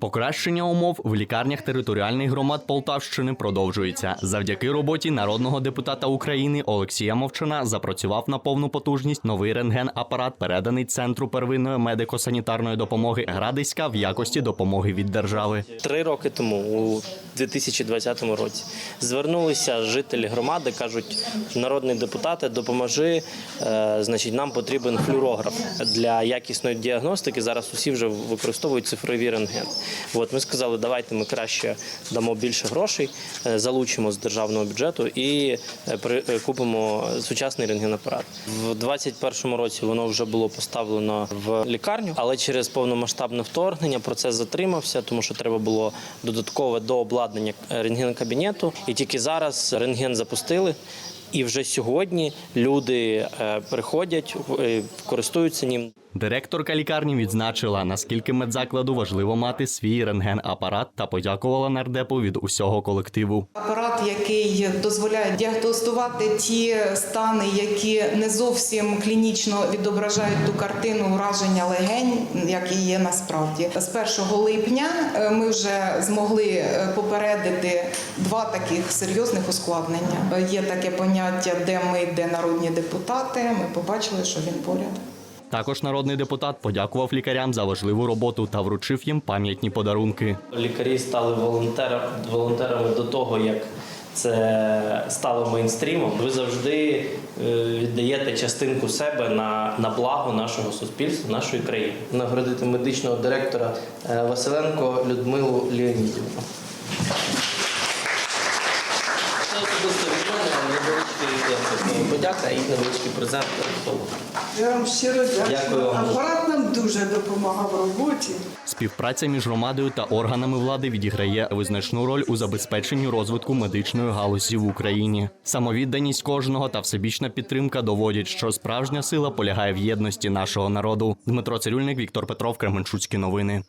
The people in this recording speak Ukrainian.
Покращення умов в лікарнях територіальних громад Полтавщини продовжується. Завдяки роботі народного депутата України Олексія Мовчана запрацював на повну потужність новий рентген-апарат, переданий центру первинної медико-санітарної допомоги Градиська в якості допомоги від держави. Три роки тому, у 2020 році, звернулися жителі громади, кажуть, народний депутате, допоможи. е, Значить, нам потрібен флюорограф для якісної діагностики. Зараз усі вже використовують цифрові рентген. От ми сказали, давайте ми краще дамо більше грошей, е, залучимо з державного бюджету і е, е, купимо сучасний рентгенапарат. В 2021 році воно вже було поставлено в лікарню, але через повномасштабне вторгнення процес затримався, тому що треба було додаткове дообладнання е, рентген-кабінету. І тільки зараз рентген запустили. І вже сьогодні люди приходять, користуються ним. Директорка лікарні відзначила, наскільки медзакладу важливо мати свій рентген-апарат та подякувала нардепу від усього колективу. Апарат, який дозволяє діагностувати ті стани, які не зовсім клінічно відображають ту картину ураження легень, як і є насправді. З 1 липня е, ми вже змогли е, попередити два таких серйозних ускладнення. Е, Є таке поняття, де ми, де народні депутати. Ми побачили, що він поряд. Також народний депутат подякував лікарям за важливу роботу та вручив їм пам'ятні подарунки. Лікарі стали волонтерами, волонтерами до того, як це стало мейнстрімом. Ви завжди е, віддаєте частинку себе на, на благо нашого суспільства, нашої країни. Нагородити медичного директора е, Василенко Людмилу Леонідівну. Це особисто від мене невеличкий е, подяка і невеличкий презент. Я вам щиро дякую. Апарат нам дуже допомагав в роботі. Співпраця між громадою та органами влади відіграє визначну роль у забезпеченні розвитку медичної галузі в Україні. Самовідданість кожного та всебічна підтримка доводять, що справжня сила полягає в єдності нашого народу. Дмитро Цирюльник, Віктор Петров, Кременчуцькі новини.